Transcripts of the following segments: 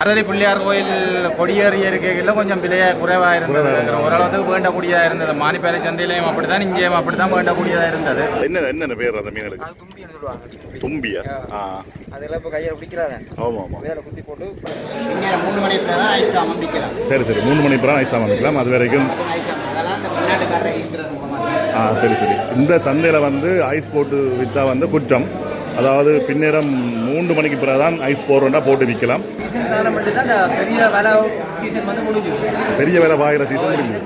அரளி பிள்ளையார் கோயில் கொடியேறி இருக்கையில் கொஞ்சம் விலையா குறைவாக இருந்தது. ஓரளவுக்கு வேண்டக்கூடியதாக இருந்தது. மானிப்பேலை சந்தையிலையும் அப்படித்தான் இங்கேயும் அப்படித்தான் வேண்டக்கூடியதாக இருந்தது. என்ன என்னென்ன பேர் அந்த மீனுக்கு அது தும்பின்னு சொல்லுவாங்க. தும்பியா? ஆ. அதெல்லாம் இப்போ கையில் பிடிக்கிறாங்க ஆமாம் ஆமாம் வேலை குத்தி போட்டு மூணு மணி தான் ஐஸ் சாமான் விற்கலாம். சரி சரி. மூணு மணி பிறகு ஐஸ் அமைக்கலாம் அது வரைக்கும்? ஆ சரி சரி. இந்த சந்தையில் வந்து ஐஸ் போட்டு விற்றா வந்து குற்றம். அதாவது பின்னேரம் மூன்று மணிக்கு பிறகு தான் ஐஸ் போடுறோன்னா போட்டு விற்கலாம். பெரிய வேலை பாயிற சீசன் முடிஞ்சு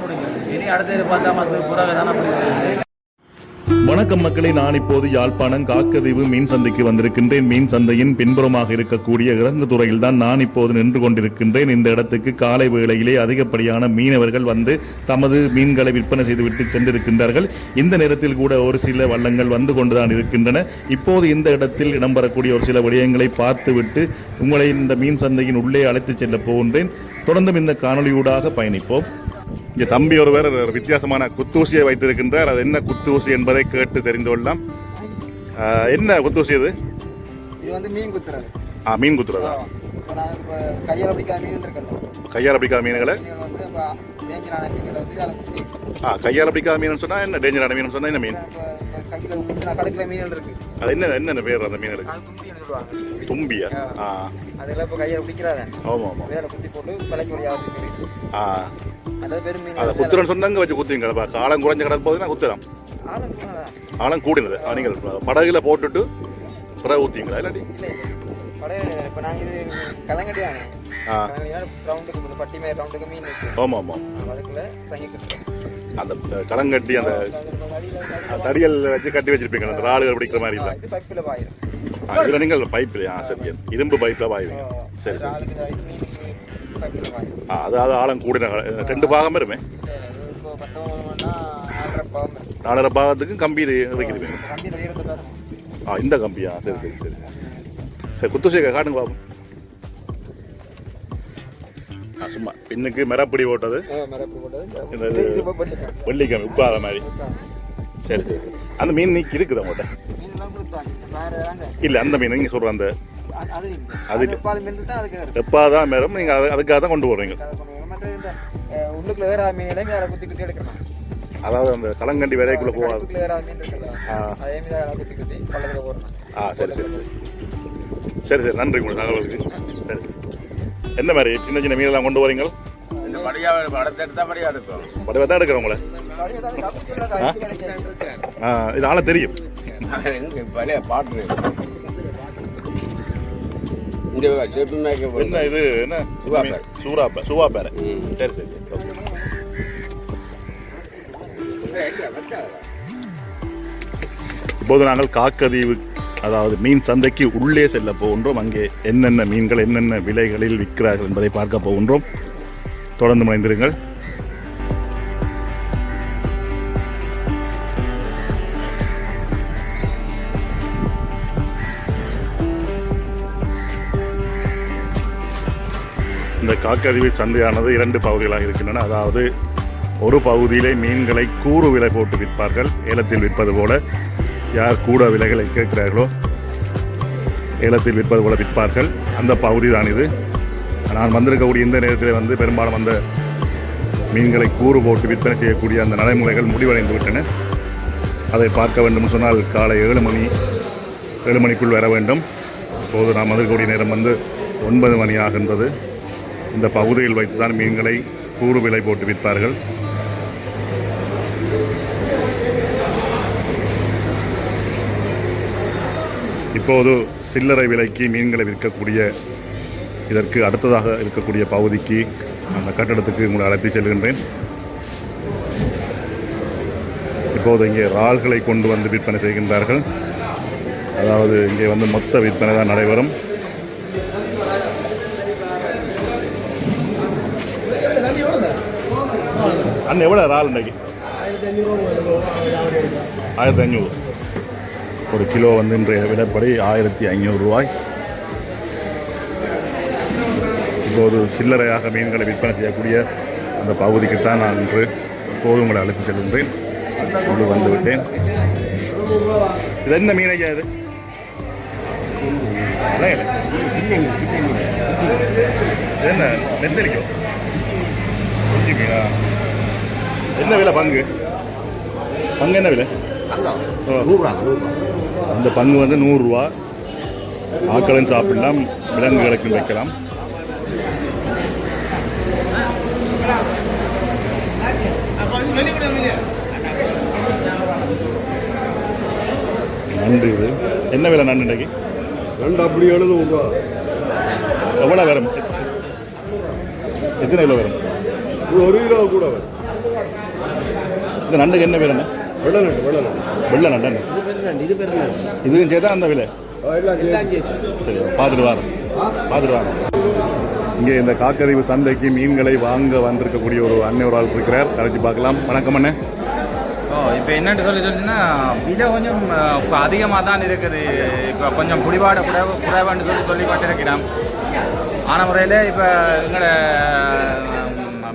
வணக்கம் மக்களை நான் இப்போது யாழ்ப்பாணம் காக்கதீவு மீன் சந்தைக்கு வந்திருக்கின்றேன். மீன் சந்தையின் பின்புறமாக இருக்கக்கூடிய இறங்கு துறையில் தான் நான் இப்போது நின்று கொண்டிருக்கின்றேன். இந்த இடத்துக்கு காலை வேளையிலே அதிகப்படியான மீனவர்கள் வந்து தமது மீன்களை விற்பனை செய்துவிட்டு சென்றிருக்கின்றார்கள். இந்த நேரத்தில் கூட ஒரு சில வள்ளங்கள் வந்து கொண்டுதான் இருக்கின்றன. இப்போது இந்த இடத்தில் இடம்பெறக்கூடிய ஒரு சில விடயங்களை பார்த்துவிட்டு உங்களை இந்த மீன் சந்தையின் உள்ளே அழைத்துச் செல்ல போகின்றேன். தொடர்ந்தும் இந்த காணொளியூடாக பயணிப்போம். இங்கே தம்பி ஒருவர் வித்தியாசமான குத்தூசியை வைத்திருக்கின்றார். அது என்ன குத்தூசி என்பதை கேட்டு தெரிந்து கொள்ளலாம். என்ன குத்தூசி இது? இது வந்து மீன் குத்துறது. ஆ மீன் குத்துறதா? கையால் பிடிக்காத மீன் இருக்கணும் கையால் பிடிக்காத மீன்களை? வந்து டேஞ்சரான மீன்களை வந்து அதில் குத்தி ஆ கையால் பிடிக்காத மீன் சொன்னா என்ன? டேஞ்சரான மீன் சொன்னா என்ன மீன்? கையில் குத்தி நான் கடுக்கிற மீன்கள் இருக்கு. அது என்ன என்னென்ன பேர் அந்த மீன்களுக்கு அது தும்பின்னு சொல்லுவாங்க. தும்பியா? ஆ. அதெல்லாம் இப்போ கையில் பிடிக்கிறாங்க. ஆமாம் ஆமாம் வேலை குத்தி போட்டு விலைக்கு வழியாக ஆ. அதாவது பெரும் மீன் அதை குத்துறன்னு சொன்னாங்க வச்சு குத்துவீங்க காலம் குறைஞ்ச கடல் போதுன்னா குத்துறோம் ஆழம் கூடினது. நீங்கள் படகுல போட்டுட்டு பிறகு ஊற்றிங்களா இல்லாட்டி? இப்போ நாங்கள் இது கலங்கட்டி ரவுண்டுக்கு பட்டி ரவுண்டுக்கு மீன் ஆமாம் ஆமாம் அதுக்குள்ள அந்த அந்த அந்த தடியல் வச்சு கட்டி வச்சிருப்பீங்க அந்த ராடுகள் பிடிக்கிற மாதிரி இல்லை இது பைப்பில் பாயிரும் ஆ, இதுல நீங்கள் பைப் ஆ சரி இரும்பு சரி சரி பைப்பில் பாயிரும் ஆ அதாவது ஆழம் கூடின ரெண்டு பாகம் பாவம் நாலரை பாகத்துக்கு கம்பி வைக்கிறீங்க ஆ இந்த கம்பியா சரி சரி சரி சரி குத்துசேக காட்டுங்க பாப்போம். சும்மா பின்னுக்கு மிரப்பிடி போட்டது. வெள்ளிக்கிழமை உப்பாத மாதிரி. சரி சரி. அந்த மீன் நீக்கி இருக்குது உங்கள்கிட்ட இல்லை அந்த மீன் நீங்கள் சொல்கிற அந்த அது- எப்பாதான் மேடம். நீங்கள் அது அதுக்காக தான் கொண்டு குத்தி குத்தி எடுக்கணும்? அதாவது அந்த களங்கண்டி விரைக்குள்ளே போகாது. குத்தி குத்தி ஆ சரி சரி. சரி சரி. நன்றி உங்களுக்கு தகவலுக்கு சரி. என்ன மாதிரி சின்ன சின்ன மீனெல்லாம் கொண்டு வரீங்க படவை தான் எடுக்கிறேன் உங்களை? இது ஆளை தெரியும். பாட்டு? என்ன இது? என்ன. சூறாப்பே சுவாப்பேரை. சரி சரி இப்போது நாங்கள் காக்கதீவு அதாவது மீன் சந்தைக்கு உள்ளே செல்ல போகின்றோம். அங்கே என்னென்ன மீன்கள் என்னென்ன விலைகளில் விற்கிறார்கள் என்பதை பார்க்க போகின்றோம். தொடர்ந்து முனைந்திருங்கள். இந்த காக்கருவி சந்தையானது இரண்டு பகுதிகளாக இருக்கின்றன. அதாவது ஒரு பகுதியிலே மீன்களை கூறு விலை போட்டு விற்பார்கள். ஏலத்தில் விற்பது போல யார் கூட விலைகளை கேட்கிறார்களோ ஏலத்தில் விற்பது போல விற்பார்கள். அந்த பகுதி தான் இது. நான் வந்திருக்கக்கூடிய இந்த நேரத்தில் வந்து பெரும்பாலும் அந்த மீன்களை கூறு போட்டு விற்பனை செய்யக்கூடிய அந்த நடைமுறைகள் முடிவடைந்து விட்டன. அதை பார்க்க வேண்டும் சொன்னால் காலை ஏழு மணி ஏழு மணிக்குள் வர வேண்டும். இப்போது நாம் வந்திருக்கக்கூடிய நேரம் வந்து ஒன்பது மணி ஆகின்றது. இந்த பகுதியில் வைத்து தான் மீன்களை கூறு விலை போட்டு விற்பார்கள். இப்போது சில்லறை விலைக்கு மீன்களை விற்கக்கூடிய இதற்கு அடுத்ததாக இருக்கக்கூடிய பகுதிக்கு அந்த கட்டடத்துக்கு உங்களை அழைத்து செல்கின்றேன். இப்போது இங்கே இறால்களை கொண்டு வந்து விற்பனை செய்கின்றார்கள். அதாவது இங்கே வந்து மொத்த விற்பனை தான் நடைபெறும். அண்ணன் எவ்வளோ இறால் இன்னைக்கு? ஆயிரத்தி ஐநூறு. ஒரு கிலோ வந்து இன்றைய விலைப்படி ஆயிரத்தி ஐநூறு ரூபாய். இப்போது சில்லறையாக மீன்களை விற்பனை செய்யக்கூடிய அந்த பகுதிக்குத்தான் நான் இன்று இப்போது உங்களை அழைத்து செல்கின்றேன். கொண்டு வந்து விட்டேன் இது என்ன மீன் ஐயா இது? என்ன? நெத்தலிக்கும் என்ன விலை பங்கு? பங்கு என்ன விலை? ஓ. அந்த பங்கு வந்து நூறுரூவா. ஆக்களும் சாப்பிடலாம் விலங்குகளுக்கு வைக்கலாம். நண்டு இது என்ன விலை நண்டு இன்றைக்கு? ரெண்டு அப்படி எழுநூறுவா எவ்வளோ வரும்? எத்தனை கிலோ வரும்? ஒரு கிலோ கூட வரும். இந்த நண்டுக்கு என்ன விலை வெள்ளை நண்டு வெள்ளை நண்டு வெள்ளை நண்டு இது பெருநாள் இதுவும் சேர்த்தா அந்த விலை? எல்லாம் சேர்த்து. சரி பார்த்துட்டு வாரம் பார்த்துட்டு வாரம் இங்கே இந்த காக்கதீவு சந்தைக்கு மீன்களை வாங்க வந்திருக்கக்கூடிய ஒரு அண்ணன் ஒரு ஆள் இருக்கிறார். கரைச்சி பார்க்கலாம். வணக்கம் அண்ணே. ஓ இப்போ என்னன்னு சொல்லி சொன்னா விலை கொஞ்சம் இப்போ அதிகமாக தான் இருக்குது. இப்போ கொஞ்சம் குடிபாடு குறைவு குறைவான்னு சொல்லி சொல்லி கொண்டிருக்கிறோம். ஆன முறையில் இப்போ எங்களோட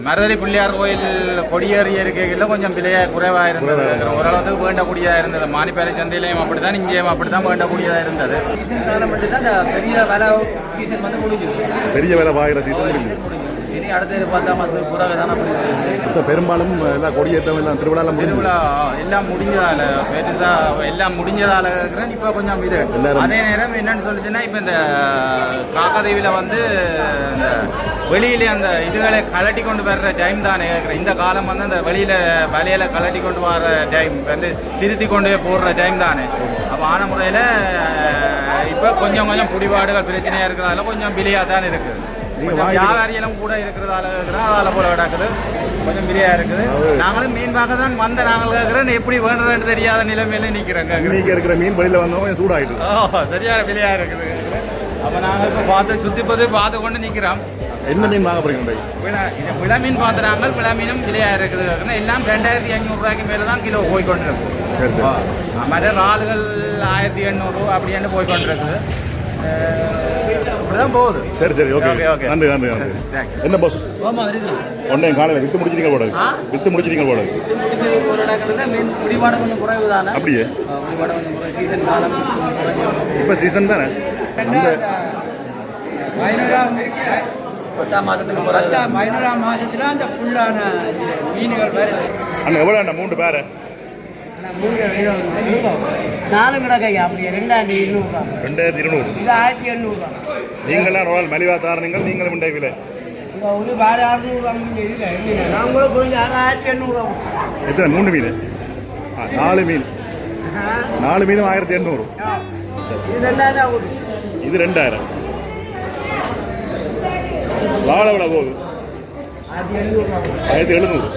மருதலி பிள்ளையார் கோயில் கொடியேறி இருக்கைகளில் கொஞ்சம் விலையா குறைவாக இருந்தது. ஓரளவுக்கு வேண்டக்கூடியதாக இருந்தது. மானிப்பேலை சந்தையிலையும் அப்படி தான் இங்கேயும் அப்படி தான் வேண்டக்கூடியதாக இருந்தது. சீசன் காலம் மட்டும்தான் இந்த பெரிய வேலை சீசன் வந்து முடிஞ்சுது. பெரிய வேலை பாயிர சீசன் முடிஞ்சு முடிஞ்சு இனி அடுத்த பத்தாம் மாதம் புறாக தானே இப்போ பெரும்பாலும் எல்லாம் கொடியேற்றம் எல்லாம் திருவிழாலாம் முடிஞ்சு. எல்லாம் முடிஞ்சதால பெருசா எல்லாம் முடிஞ்சதால இப்போ கொஞ்சம் இது. அதே நேரம் என்னன்னு சொல்லிச்சுன்னா இப்போ இந்த காக்கதேவியில் வந்து இந்த வெளியில அந்த இதுகளை கலட்டி கொண்டு வர்ற டைம் தானே கேட்குறேன் இந்த காலம் வந்து அந்த வெளியில வலையில கலட்டி கொண்டு வர டைம் வந்து திருத்தி கொண்டு போடுற டைம் தானே. அப்போ ஆன முறையில் இப்போ கொஞ்சம் கொஞ்சம் குடிபாடுகள் பிரச்சனையாக இருக்கிறதால கொஞ்சம் விலையாக தான் இருக்குது வியாபாரிகளும் கூட இருக்கிறதால இருக்கிறோம் அதால போல கிடக்குது. கொஞ்சம் பிரியா இருக்குது. நாங்களும் மீன் பார்க்க தான் வந்த நாங்கள் கேட்குறோம் எப்படி வேண்டுறேன்னு தெரியாத நிலைமையில நிற்கிறோங்க இன்னைக்கு இருக்கிற மீன் வெளியில் வந்தவங்க சூடாயிட்டு ஓ சரியான விலையா இருக்குது. அப்போ நாங்கள் இப்போ பார்த்து சுற்றி பார்த்து பார்த்து கொண்டு நிற்கிறோம் என்ன மீன் வாங்க போறீங்க இன்றைக்கு? விழா இது விழா மீன் பார்த்து நாங்கள் விழா மீனும் விலையா இருக்குது. எல்லாம் ரெண்டாயிரத்தி ஐநூறுரூவாய்க்கு மேலே தான் கிலோ போய் கொண்டிருக்கு மற்ற இறாலுகள் ஆயிரத்தி எண்ணூறு அப்படின்னு போய் கொண்டிருக்குது அப்படிதான் போகுது. சரி சரி ஓகே ஓகே. நன்றி நன்றி நன்றி. என்ன பாஸ் ஒன்னே காலையில் வித்து முடிச்சிருங்க போல ஆ? வித்து இடத்துல மீன் குடிபாடு கொஞ்சம் குறைவு தானே? அப்படியே. இப்போ சீசன் தானே? பத்தாம் மாதத்துக்கு பிறகு பதினோராம் மாதத்துல அந்த ஃபுல்லான மீன்கள் வருது அண்ணா எவ்வளோ அண்ணா? மூன்று பேரை? நாலு கிடக்கையா அப்படியே ரெண்டாயிரத்தி இருநூறுவா. ரெண்டாயிரத்தி இருநூறு. இது ஆயிரத்தி எண்ணூறுவா. நீங்களாம் ரோல் மலிவா தாரணங்கள் நீங்களும் உண்டை விலை? ஒரு வேறு அறுநூறுவா நான் கூட கொஞ்சம் ஆயிரத்தி எண்ணூறுவா எத்தனை மூணு மீன். ஆ, நாலு மீன். நாலு மீனும் ஆயிரத்தி எண்ணூறு. இது ரெண்டாயிரம் ஆகுது இது ரெண்டாயிரம். ரால் எவ்வளோ போகுது. ஆயிரத்தி எண்ணூறுவா ஆயிரத்தி எழுநூறு.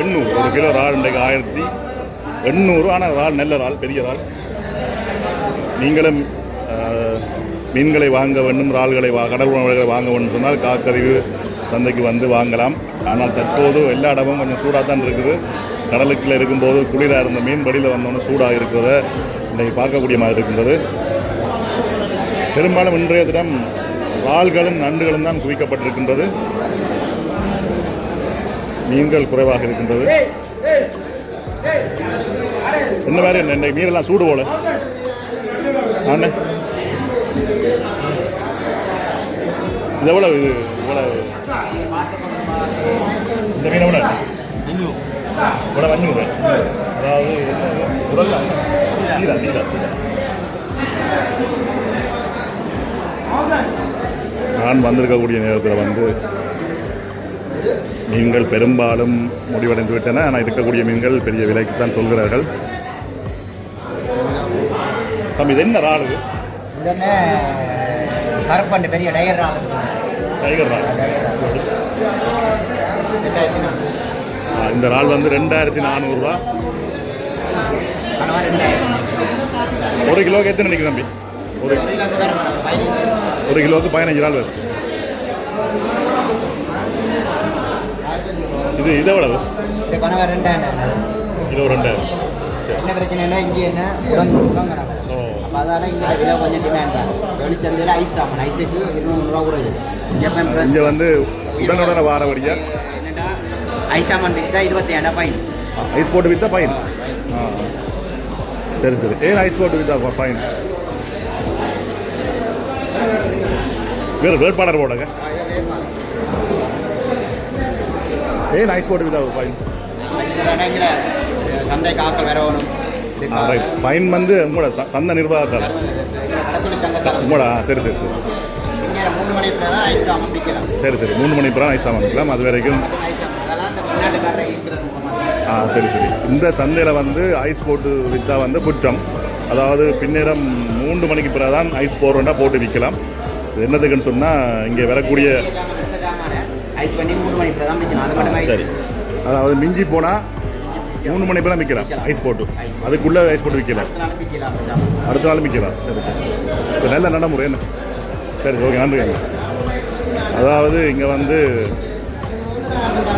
எண்ணூறு. ஒரு கிலோ இன்றைக்கு ஆயிரத்தி எண்ணூறு ஆனால் இறால் நல்ல இறால் பெரிய இறால் நீங்களும் மீன்களை வாங்க வேண்டும் இறால்களை வா கடல் உணவுகளை வாங்க வேண்டும் சொன்னால் காக்கறிவு சந்தைக்கு வந்து வாங்கலாம். ஆனால் தற்போது எல்லா இடமும் கொஞ்சம் சூடாக தான் இருக்குது. கடலுக்குள்ளே இருக்கும்போது குளிராக இருந்த மீன் படியில் வந்தோன்னே சூடாக இருக்கிறத இன்றைக்கு பார்க்கக்கூடிய மாதிரி இருக்கின்றது. பெரும்பாலும் இன்றைய தினம் இறால்களும் நண்டுகளும் தான் குவிக்கப்பட்டிருக்கின்றது. மீன்கள் குறைவாக இருக்கின்றது. இன்னும் வேறு என்ன இந்த மீனெல்லாம் சூடு போல. அண்ணே இது எவ்வளோ இது இவ்வளோ இந்த மீன் எவ்வளோ இவ்வளோ அஞ்சூறு அதாவது உடல் சீரா சீரா சீரா. நான் வந்திருக்கக்கூடிய நேரத்தில் வந்து மீன்கள் பெரும்பாலும் முடிவடைந்து விட்டன. ஆனால் இருக்கக்கூடிய மீன்கள் பெரிய விலைக்கு தான் சொல்கிறார்கள். தம்பி இது என்ன ராடு இது? என்ன கருப்பண்டு பெரிய டைகர் ரெண்டாயிரத்தி நானூறு. ஆ, இந்த ரால் வந்து ரெண்டாயிரத்தி நானூறுரூவா ஒரு கிலோக்கு எத்தனை நினைக்கு தம்பி? ஒரு ஒரு ஒரு கிலோவுக்கு பதினஞ்சு நாள் வருது இது இதை இந்த கணவன் ரெண்டாயிரம். கிலோ ரெண்டாயிரம். என்ன பிரச்சனைனா இங்கே என்ன அப்போ அதால இங்கே விலை கொஞ்சம் டிமாண்ட் தான் வெளிச்சந்தையில் ஐஸ் ஆகணும் ஐஸுக்கு இருநூறுவா குறையுது ஜப்பான் ப்ரெஸ் இங்கே வந்து உடனுடனே வாரபடியா என்னடா ஐஸ் விற்றா இருபத்தி ஏழா ஃபைன் ஐஸ் போட்டு விற்றா ஃபைன் ஆ சரி சரி ஏன் ஐஸ் போட்டு விற்றா ஃபைன் வேறு வேட்பாளர் போடுங்க ஏன் ஐஸ் போட்டு விதா ஃபைன் சந்தை காக்க வரணும் ரைட் ஃபைன் வந்து உங்களோட சந்த நிர்வாகத்தால் உங்களோட சரி சரி சரி. சரி சரி மூணு மணி பிறகு ஐஸ் வாங்கிக்கலாம் அது வரைக்கும் ஆ சரி சரி. இந்த சந்தையில் வந்து ஐஸ் போட்டு விற்றா வந்து குற்றம். அதாவது பின்னேரம் மூன்று மணிக்கு பிறகு தான் ஐஸ் போடுறோன்னா போட்டு விற்கலாம் என்னதுக்குன்னு சொன்னால் இங்கே வரக்கூடிய அது சரி. அதாவது மிஞ்சி போனால் மூணு மணி பிறகு விற்கலாம் ஐஸ் போட்டு. அதுக்குள்ளே ஐஸ் போட்டு விற்கலாம் அடுத்த நாளும் விற்கலாம் சரி சரி. நல்ல நடைமுறை என்ன? சரி ஓகே நன்றி அதாவது இங்கே வந்து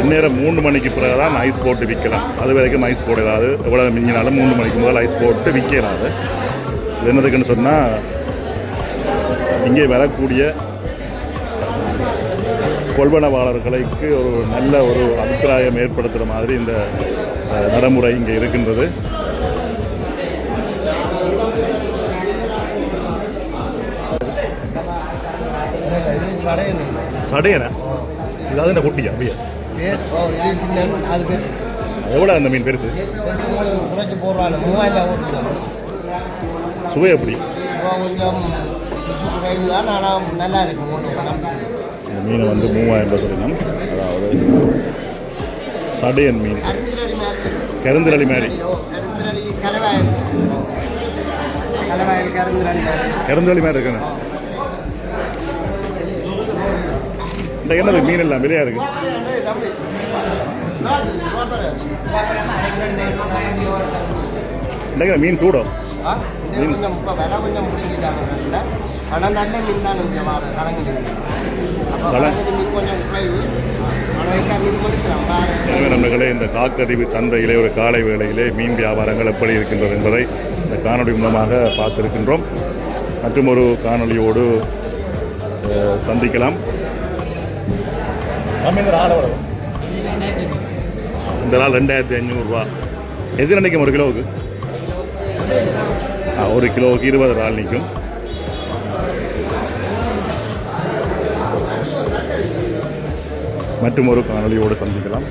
இந்நேரம் மூணு மணிக்கு பிறகு தான் ஐஸ் போட்டு விற்கலாம். அது வரைக்கும் ஐஸ் போடலாது எவ்வளோ மிஞ்சினாலும் மூணு மணிக்கு முதல் ஐஸ் போட்டு விற்கலாது. இது என்னதுக்குன்னு சொன்னால் இங்கே வரக்கூடிய கொள்வனவாளர்களுக்கு ஒரு நல்ல ஒரு அபிப்பிராயம் ஏற்படுத்துகிற மாதிரி இந்த நடைமுறை இங்கே இருக்கின்றது. சடையன் சடையனா இதாவது இந்த குட்டியா? அப்படியா? அது பெருசு எவ்வளோ அந்த மீன் பெருசு? குறைச்சி போடுறாங்க. மூவாயிரம் சுவை எப்படி? நல்லா இருக்கும் மீன் வந்து மூவாயிரம் ரூபாய் சொல்லணும் அதாவது சடையன் மீன். கருந்திரளி மாதிரி. கருந்திரளி மாதிரி இருக்குங்க. என்னது மீன் எல்லாம் விலையா இருக்கு. இல்லைங்க மீன் சூடும் கொஞ்சம் இப்போ விலை கொஞ்சம் முடிஞ்சிட்டாங்க ஆனால் நல்ல மீன். தான் கலங்குது மீன் எனவே நண்பர்களே இந்த காக்கதீவு சந்தையிலே ஒரு காலை வேளையிலே மீன் வியாபாரங்கள் எப்படி இருக்கின்றது என்பதை இந்த காணொலி மூலமாக பார்த்திருக்கின்றோம். மற்றும் ஒரு காணொலியோடு சந்திக்கலாம். இந்த நாள் ரெண்டாயிரத்தி ஐநூறுரூவா. எது நினைக்கும் ஒரு கிலோவுக்கு? ஒரு கிலோவுக்கு இருபது நாள் நிற்கும். மற்றும் ஒரு காணொலியோடு சந்திக்கலாம்.